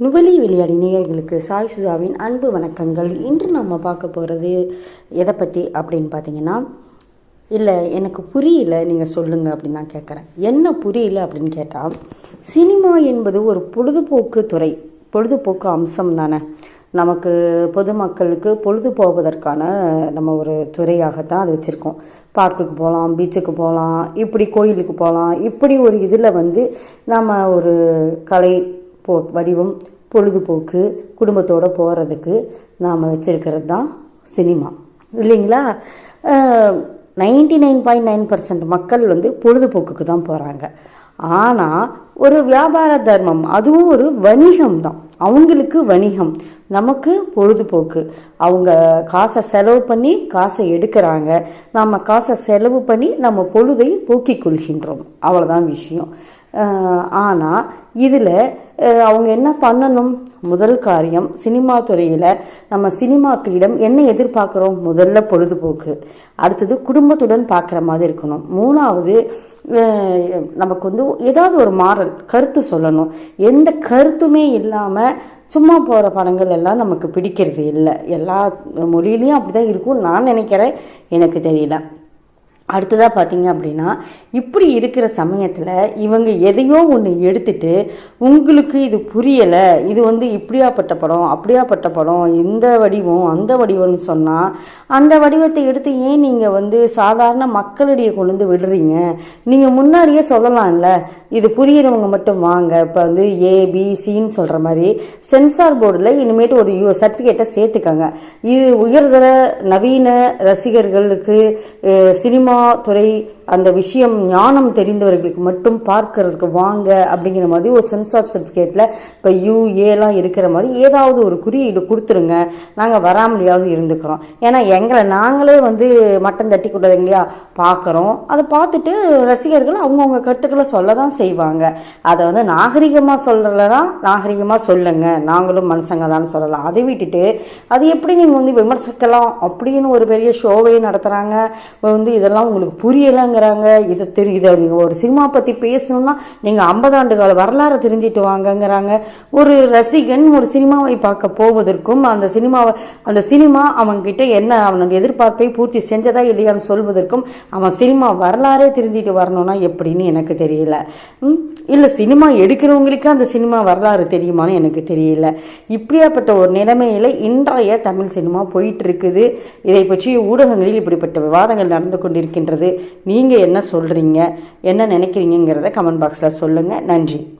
நுவலி விளையாடி நேயர்களுக்கு சாய் சுதாவின் அன்பு வணக்கங்கள். இன்று நம்ம பார்க்க போகிறது எதை பற்றி அப்படின்னு பார்த்தீங்கன்னா இல்லை எனக்கு புரியல நீங்கள் சொல்லுங்கள் அப்படின்னு நான் கேட்குறேன். என்ன புரியல அப்படின்னு கேட்டால் சினிமா என்பது ஒரு பொழுதுபோக்கு துறை. பொழுதுபோக்கு அம்சம் தானே. நமக்கு பொதுமக்களுக்கு பொழுது போவதற்கான நம்ம ஒரு துறையாகத்தான் அது வச்சுருக்கோம். பார்க்குக்கு போகலாம் பீச்சுக்கு போகலாம் இப்படி கோயிலுக்கு போகலாம் இப்படி ஒரு இதில் வந்து நம்ம ஒரு கலை போ வடிவம் பொழுதுபோக்கு குடும்பத்தோடு போகிறதுக்கு நாம் வச்சுருக்கிறது தான் சினிமா. இல்லைங்களா? Ninety nine point nine percent மக்கள் வந்து பொழுதுபோக்குக்கு தான் போகிறாங்க ஆனால் ஒரு வியாபார தர்மம் அதுவும் ஒரு வணிகம் தான் அவங்களுக்கு வணிகம் நமக்கு பொழுதுபோக்கு. அவங்க காசை செலவு பண்ணி காசை எடுக்கிறாங்க. நம்ம காசை செலவு பண்ணி நம்ம பொழுதை போக்கிக் கொள்கின்றோம். அவ்வளோதான் விஷயம். ஆனால் இதில் அவங்க என்ன பண்ணணும்? முதல் காரியம் சினிமா துறையில் நம்ம சினிமாக்களிடம் என்ன எதிர்பார்க்குறோம்? முதல்ல பொழுதுபோக்கு. அடுத்தது குடும்பத்துடன் பார்க்குற மாதிரி இருக்கணும். மூணாவது நமக்கு வந்து ஏதாவது ஒரு மாறல் கருத்து சொல்லணும். எந்த கருத்துமே இல்லாமல் சும்மா போகிற படங்கள் எல்லாம் நமக்கு பிடிக்கிறது இல்லை. எல்லா மொழியிலையும் அப்படி தான் இருக்கும்னு நான் நினைக்கிறேன். எனக்கு தெரியல. அடுத்ததாக பார்த்தீங்க அப்படின்னா இப்படி இருக்கிற சமயத்தில் இவங்க எதையோ ஒன்று எடுத்துட்டு உங்களுக்கு இது புரியலை இது வந்து இப்படியாப்பட்ட படம் அப்படியாப்பட்ட படம் இந்த வடிவம் அந்த வடிவம்னு சொன்னால் அந்த வடிவத்தை எடுத்து ஏன் நீங்கள் வந்து சாதாரண மக்களிடையே கொண்டு வந்து விடுறீங்க? நீங்கள் முன்னாடியே சொல்லலாம்ல இது புரியிறவங்க மட்டும் வாங்க. இப்போ வந்து ஏபிசின்னு சொல்கிற மாதிரி சென்சார் போர்டில் இனிமேட்டு ஒரு யூ சர்டிஃபிகேட்டை சேர்த்துக்கங்க. இது உயர்தர நவீன ரசிகர்களுக்கு சினிமா துறை அந்த விஷயம் ஞானம் தெரிந்தவர்களுக்கு மட்டும் பார்க்கறதுக்கு வாங்க அப்படிங்கிற மாதிரி ஒரு சென்சார் சர்டிஃபிகேட்டில் இப்போ யூஏலாம் இருக்கிற மாதிரி ஏதாவது ஒரு குறியீடு கொடுத்துருங்க. நாங்கள் வராமலையாவது இருந்துக்கிறோம். ஏன்னா எங்களை நாங்களே வந்து மட்டம் தட்டி கொடுறது இல்லையா? பார்க்குறோம். அதை பார்த்துட்டு ரசிகர்கள் அவங்கவுங்க கருத்துக்களை சொல்ல தான் செய்வாங்க. அதை வந்து நாகரிகமாக சொல்கிறலனா நாகரிகமாக சொல்லுங்க. நாங்களும் மனுஷங்க தான் சொல்லலாம். அதை விட்டுட்டு அது எப்படி நீங்கள் வந்து விமர்சிக்கலாம் அப்படின்னு ஒரு பெரிய ஷோவே நடத்துகிறாங்க வந்து இதெல்லாம் உங்களுக்கு புரியலைங்க வாங்கங்கிறாங்க இதை தெரி இதை நீங்கள் ஒரு சினிமா பற்றி பேசணும்னா நீங்கள் ஐம்பது ஆண்டு கால வரலாறு தெரிஞ்சிட்டு வாங்கங்கிறாங்க. ஒரு ரசிகன் ஒரு சினிமாவை பார்க்க போவதற்கும் அந்த சினிமாவை அந்த சினிமா அவன்கிட்ட என்ன அவனுடைய எதிர்பார்ப்பை பூர்த்தி செஞ்சதா இல்லையான்னு சொல்வதற்கும் அவன் சினிமா வரலாறே தெரிஞ்சிட்டு வரணும்னா எப்படின்னு எனக்கு தெரியல. இல்லை சினிமா எடுக்கிறவங்களுக்கு அந்த சினிமா வரலாறு தெரியுமான்னு எனக்கு தெரியல. இப்படியாப்பட்ட ஒரு நிலைமையில் இன்றைய தமிழ் சினிமா போயிட்டு இருக்குது. இதை பற்றி ஊடகங்களில் இப்படிப்பட்ட விவாதங்கள் நடந்து கொண்டிருக்கின்றது. நீங்கள் என்ன சொல்கிறீங்க என்ன நினைக்கிறீங்கிறத கமெண்ட் பாக்ஸில் சொல்லுங்கள் நன்றி.